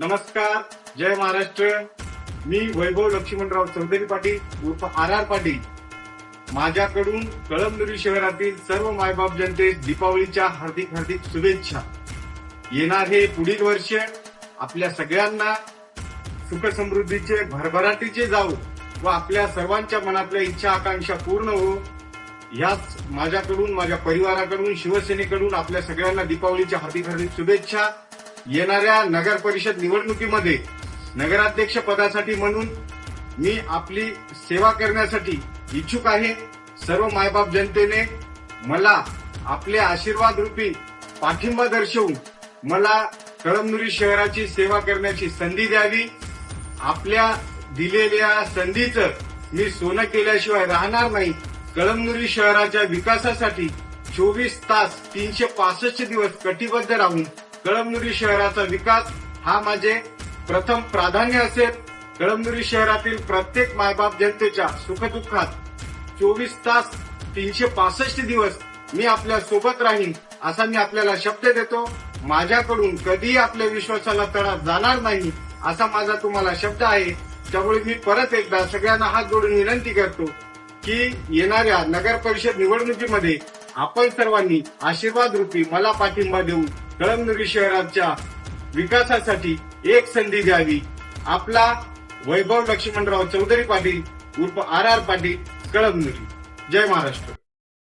नमस्कार जय महाराष्ट्र. मी वैभव लक्ष्मणराव चौधरी पाटील उर्फ R R Patil. माझ्याकडून कळमनुरी शहरातील सर्व मायबाप जनतेस दीपावलीच्या हार्दिक हार्दिक शुभेच्छा. येणार हे पुढील वर्ष आपल्या सगळ्यांना सुख समृद्धीचे भरभराटीचे जाऊ व आपल्या सर्वांच्या मनातल्या इच्छा आकांक्षा पूर्ण हो. ह्याच माझ्याकडून माझ्या परिवाराकडून शिवसेनेकडून आपल्या सगळ्यांना दीपावलीच्या हार्दिक हार्दिक शुभेच्छा. येणाऱ्या नगर परिषद निवडणुकीमध्ये नगराध्यक्ष पदासाठी म्हणून मी आपली सेवा करण्यासाठी इच्छुक आहे. सर्व मायबाप जनतेने मला आपले आशीर्वाद रूपी पाठिंबा दर्शवून मला कळमनुरी शहराची सेवा करण्याची संधी द्यावी. आपल्या दिलेल्या संधीचं मी सोनं केल्याशिवाय राहणार नाही. कळमनुरी शहराच्या विकासासाठी चोवीस तास तीनशे पासष्ट दिवस कटिबद्ध राहून कळमनुरी शहराचा विकास हा माझे प्रथम प्राधान्य असेल. कळमनुरी शहरातील प्रत्येक मायबाप जनतेच्या सुखदुःखात चोवीस तास तीनशे पासष्ट दिवस मी आपल्यासोबत राहीन असा मी आपल्याला शब्द देतो. माझ्याकडून कधीही आपल्या विश्वासाला तडा जाणार नाही असा माझा तुम्हाला शब्द आहे. त्यामुळे मी परत एकदा सगळ्यांना हात जोडून विनंती करतो की येणाऱ्या नगर परिषद निवडणुकीमध्ये आपण सर्वांनी आशीर्वाद रूपी मला पाठिंबा देऊन कळमनुरी शहराच्या विकासासाठी एक संधी द्यावी. आपला वैभव लक्ष्मणराव चौधरी पाटील उर्फ आर आर पाटील कळमनुरी. जय महाराष्ट्र.